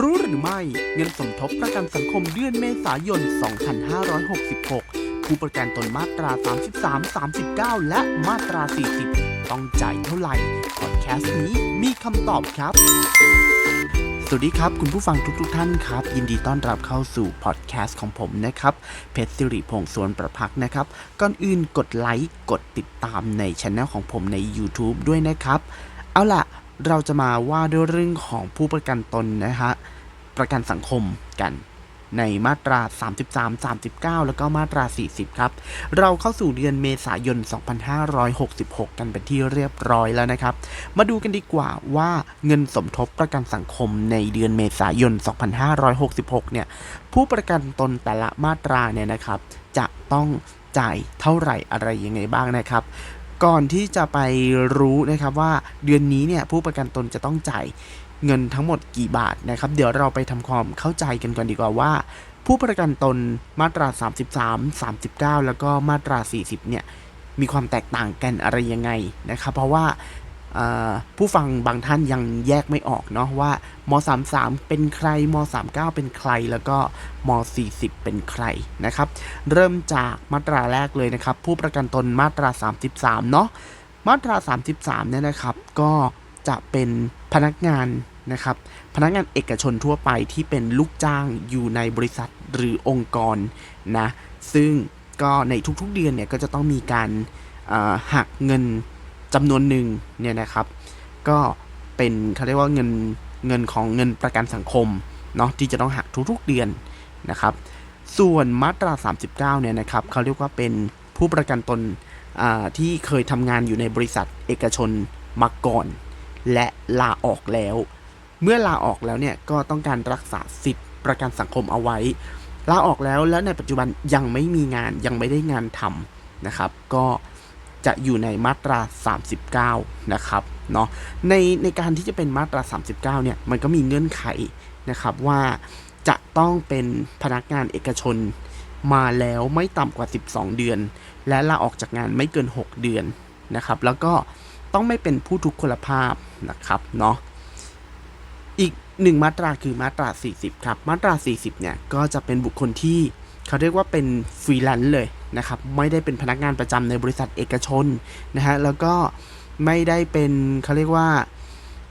รู้หรือไม่ เงินสมทบประกันสังคมเดือนเมษายน 2566 ผู้ประกันตนมาตรา 33 39 และมาตรา 40 ต้องจ่ายเท่าไหร่พอดแคสต์นี้มีคำตอบครับ สวัสดีครับ คุณผู้ฟังทุกๆทท่านครับ ยินดีต้อนรับเข้าสู่พอดแคสต์ของผมนะครับ เพชรสิริพงษ์สวนประพักนะครับ ก่อนอื่นกดไลค์กดติดตามในช anel ของผมใน YouTube ด้วยนะครับ เอาล่ะ เราจะมาว่าด้วยเรื่องของผู้ประกันตนนะฮะประกันสังคมกันในมาตรา 33 39 แล้วก็มาตรา 40 ครับ เราเข้าสู่เดือนเมษายน 2566 กันเป็นที่เรียบร้อยแล้วนะครับ มาดูกันดีกว่าว่าเงินสมทบประกันสังคมในเดือนเมษายน 2566 เนี่ย ผู้ประกันตนแต่ละมาตราเนี่ยนะครับ จะต้องจ่ายเท่าไหร่อะไรยังไงบ้างนะครับ ก่อนที่จะไปรู้นะครับว่าเดือนนี้เนี่ยผู้ประกันตนจะต้องจ่ายเงินทั้งหมดกี่บาทนะครับ เดี๋ยวเราไปทำความเข้าใจกันก่อนดีกว่าว่า ผู้ประกันตนมาตรา 33 39 แล้วก็มาตรา 40 เนี่ยมีความแตกต่างกันอะไรยังไงนะครับ เพราะว่า ผู้ฟังบางท่านยังแยกไม่ออกเนาะว่าม33 เป็นใครม39 เป็นใครแล้วก็ม40 เป็นใครนะครับ เริ่มจากมาตราแรกเลยนะครับ ผู้ประกันตนมาตรา 33 เนาะมาตรา 33 เนี่ยนะครับ ก็จะเป็นพนักงานนะครับ พนักงานเอกชนทั่วไปที่เป็นลูกจ้างอยู่ในบริษัทหรือองค์กรนะ ซึ่งก็ในทุกๆเดือนเนี่ยก็จะต้องมีการหักเงิน จำนวนหนึ่งเนี่ยนะครับ ก็เป็นเขาเรียกว่าเงินเงินของเงินประกันสังคมเนาะที่จะต้องหักทุกๆเดือนนะครับ ส่วนมาตรา 39 เนี่ยนะครับเขาเรียกว่าเป็นผู้ประกันตนอ่าที่เคยทำงานอยู่ในบริษัทเอกชนมาก่อน และลาออกแล้ว เมื่อลาออกแล้วเนี่ยก็ต้องการรักษาสิทธิประกันสังคมเอาไว้ลาออกแล้วแล้วในปัจจุบันยังไม่มีงานยังไม่ได้งานทำนะครับ ก็ จะอยู่ในมาตรา 39 นะครับเนาะในในการที่จะเป็นมาตรา 39 เนี่ยมันก็มีเงื่อนไขนะครับว่าจะต้องเป็นพนักงานเอกชนมาแล้วไม่ต่ำกว่า 12 เดือน และลาออกจากงานไม่เกิน 6 เดือนนะครับ แล้วก็ต้องไม่เป็นผู้ทุกขลภาพนะครับเนาะอีกหนึ่งมาตราคือมาตรา 40 ครับ มาตรา 40 เนี่ย ก็จะเป็นบุคคลที่เขาเรียกว่าเป็นฟรีแลนซ์เลย นะครับไม่ได้เป็นพนักงานประจำในบริษัทเอกชนนะฮะแล้วก็ไม่ได้เป็นเขาเรียกว่า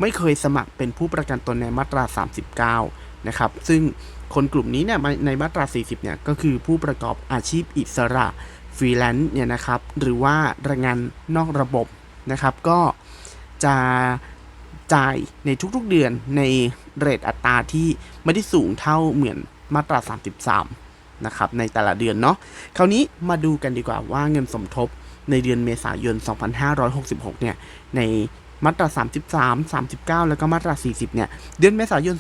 ไม่เคยสมัครเป็นผู้ประกันตนในมาตรา 39 นะครับ ซึ่งคนกลุ่มนี้เนี่ยในมาตรา 40 เนี่ยก็คือผู้ประกอบอาชีพอิสระฟรีแลนซ์เนี่ยนะครับ หรือว่าแรงงานนอกระบบนะครับ ก็จะจ่ายในทุกๆเดือนในเรทอัตราที่ไม่ได้สูงเท่าเหมือนมาตรา 33 นะครับในแต่ละเดือนเนาะคราวนี้มาดูกันดีกว่าว่าเงินสมทบในเดือนเมษายน 2566 เนี่ย ในมาตรา 33 39 แล้วก็มาตรา 40 เนี่ย เดือนเมษายน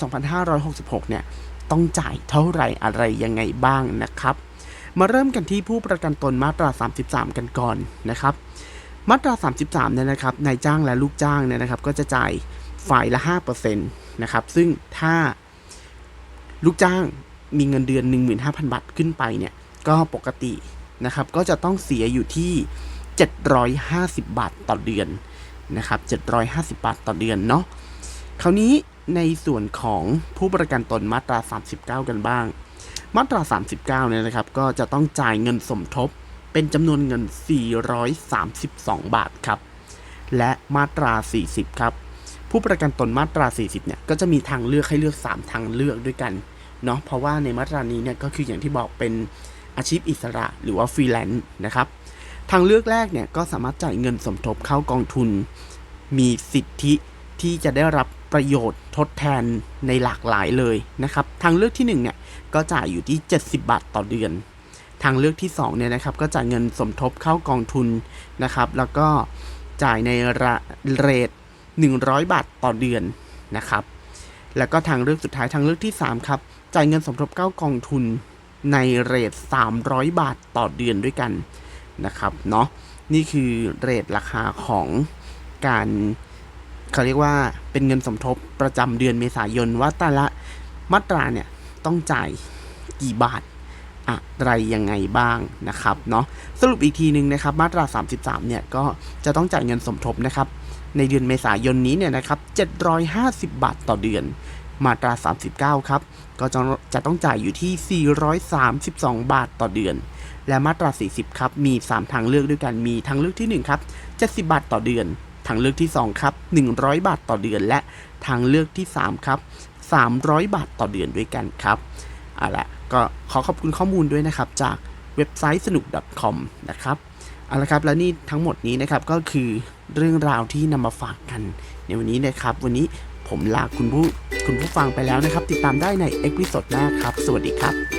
2566 เนี่ย ต้องจ่ายเท่าไหร่อะไรยังไงบ้างนะครับ มาเริ่มกันที่ผู้ประกันตนมาตรา 33 กันก่อนนะครับ มาตรา 33 เนี่ยนะครับ นายจ้างและลูกจ้างเนี่ยนะครับ ก็จะจ่ายฝ่ายละ 5%นะครับ ซึ่งถ้าลูกจ้าง มีเงินเดือน 15,000 บาทขึ้นไปเนี่ย ก็ปกตินะครับ ก็จะต้องเสียอยู่ที่ 750 บาทต่อเดือนนะครับ 750 บาทต่อเดือนเนาะ คราวนี้ในส่วนของผู้ประกันตนมาตรา 39 กันบ้าง มาตรา 39 เนี่ยนะครับ ก็จะต้องจ่ายเงินสมทบเป็นจำนวนเงิน 432 บาทครับ และมาตรา 40 ครับ ผู้ประกันตนมาตรา 40 เนี่ย ก็จะมีทางเลือกให้เลือก 3 ทางเลือกด้วยกัน เนาะเพราะว่าในมาตรานี้เนี่ยก็คืออย่างที่บอกเป็นอาชีพอิสระหรือว่าฟรีแลนซ์นะครับ ทางเลือกแรกเนี่ยก็สามารถจ่ายเงินสมทบเข้ากองทุน มีสิทธิที่จะได้รับประโยชน์ทดแทนในหลากหลายเลยนะครับ ทางเลือกที่1เนี่ยก็จ่ายอยู่ที่ 70 บาทต่อเดือน ทางเลือกที่2เนี่ยนะครับก็จ่ายเงินสมทบเข้ากองทุนนะครับ แล้วก็จ่ายในระเรท100 บาทต่อเดือนนะครับ แล้วก็ทางเลือกสุดท้ายทางเลือกที่ 3 ครับ จ่ายเงินสมทบเข้ากองทุนในเรท 300 บาทต่อเดือนด้วยกันนะครับเนาะนี่คือเรทราคาของการเขาเรียกว่าเป็นเงินสมทบประจำเดือนเมษายนว่าแต่ละมาตราเนี่ยต้องจ่ายกี่บาทอะไรยังไงบ้างนะครับเนาะสรุปอีกทีหนึ่งนะครับมาตรา 33 เนี่ยก็จะต้องจ่ายเงินสมทบนะครับในเดือนเมษายนนี้เนี่ยนะครับ750 บาทต่อเดือน มาตรา 39 ครับก็จะจะต้องจ่ายอยู่ที่ 432 บาทต่อเดือน และมาตรา 40 ครับมี 3 ทางเลือกด้วยกันมีทางเลือกที่ 1 ครับ 70 บาทต่อเดือน ทางเลือกที่ 2 ครับ 100 บาทต่อเดือน และทางเลือกที่ 3 ครับ 300 บาทต่อเดือนด้วยกันครับเอาละก็ขอขอบคุณข้อมูลด้วยนะครับ จากเว็บไซต์สนุก .com นะครับเอาละครับ และนี่ทั้งหมดนี้นะครับก็คือเรื่องราวที่นำมาฝากกันในวันนี้นะครับ วันนี้ ผมลาคุณผู้คุณผู้ฟังไปแล้วนะครับ ติดตามได้ในเอพิโซดหน้าครับ สวัสดีครับ